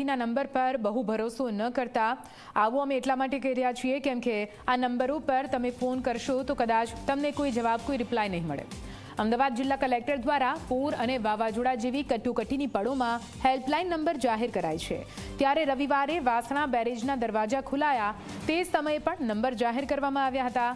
કટોકટીના નંબર પર બહુ ભરોસો ન કરતા. આવું અમે એટલા માટે કહી રહ્યા છીએ કેમ કે આ નંબર ઉપર તમે ફોન કરશો તો કદાચ તમને કોઈ જવાબ, કોઈ રિપ્લાય નહીં મળે. અમદાવાદ જિલ્લા કલેક્ટર દ્વારા પૂર અને વાવાઝોડા જેવી કટોકટીની પળોમાં હેલ્પલાઇન નંબર જાહેર કરાય છે. ત્યારે રવિવારે વાસણા બેરેજના દરવાજા ખુલાયા. તે સમયે પણ નંબર જાહેર કરવામાં આવ્યા હતા.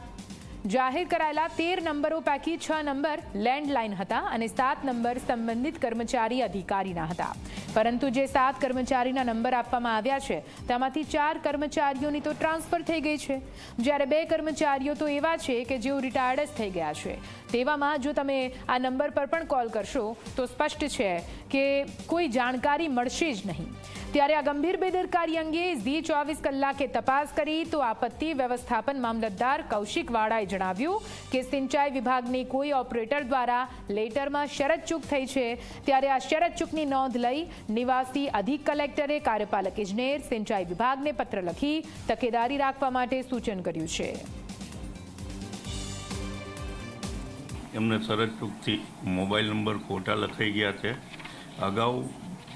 જાહેર કરાયેલા તેર નંબરો પૈકી છ નંબર લેન્ડલાઇન હતા અને સાત નંબર સંબંધિત કર્મચારી અધિકારીના હતા. પરંતુ જે સાત કર્મચારીના નંબર આપવામાં આવ્યા છે, તેમાંથી ચાર કર્મચારીઓની તો ટ્રાન્સફર થઈ ગઈ છે. જ્યારે બે કર્મચારીઓ તો એવા છે કે જેઓ રિટાયર્ડ જ થઈ ગયા છે. તેવામાં જો તમે આ નંબર પર પણ કોલ કરશો, તો સ્પષ્ટ છે કે કોઈ જાણકારી મળશે જ નહીં. ત્યારે આ ગંભીર બેદરકારી અંગે ઝી ચોવીસ કલાકે તપાસ કરી તો આપત્તિ વ્યવસ્થાપન મામલતદાર કૌશિક વાળાએ જણાવ્યું કે સિંચાઈ વિભાગની કોઈ ઓપરેટર દ્વારા લેટરમાં શરતચૂક થઈ છે. ત્યારે આ શરતચૂકની નોંધ લઈ નિવાસી અધિક કલેક્ટરે કાર્યપાલક ઇજનેર સિંચાઈ વિભાગને પત્ર લખી તકેદારી રાખવા માટે સૂચન કર્યું છે. એમને ચૂકથી મોબાઈલ નંબર ખોટા લખાઈ ગયા છે. અગાઉ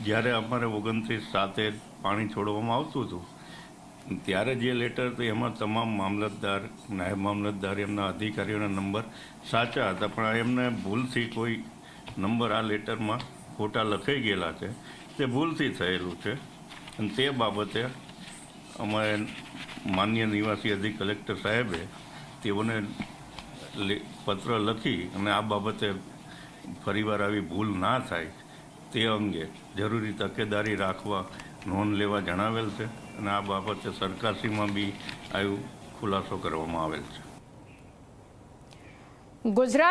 જ્યારે અમારે ઓગણત્રીસ સાતે પાણી છોડવામાં આવતું હતું, ત્યારે જે લેટર હતું એમાં તમામ મામલતદાર, નાયબ મામલતદાર, એમના અધિકારીઓના નંબર સાચા હતા, પણ એમને ભૂલથી કોઈ નંબર આ લેટરમાં ખોટા લખાઈ ગયેલા છે. તે ભૂલથી થયેલું છે. અને તે બાબતે અમારે માન્ય નિવાસી અધિક કલેક્ટર સાહેબે તેઓને પત્ર લખી અને આ બાબતે ફરીવાર આવી ભૂલ ના થાય. તે અંગે જરૂરી તકેદારી રાખવા નોંધ લેવા જણાવેલ છે અને આ બાબતે સરકારશ્રીમાં બી આવ્યું ખુલાસો કરવામાં આવેલ છે. ગુજરાત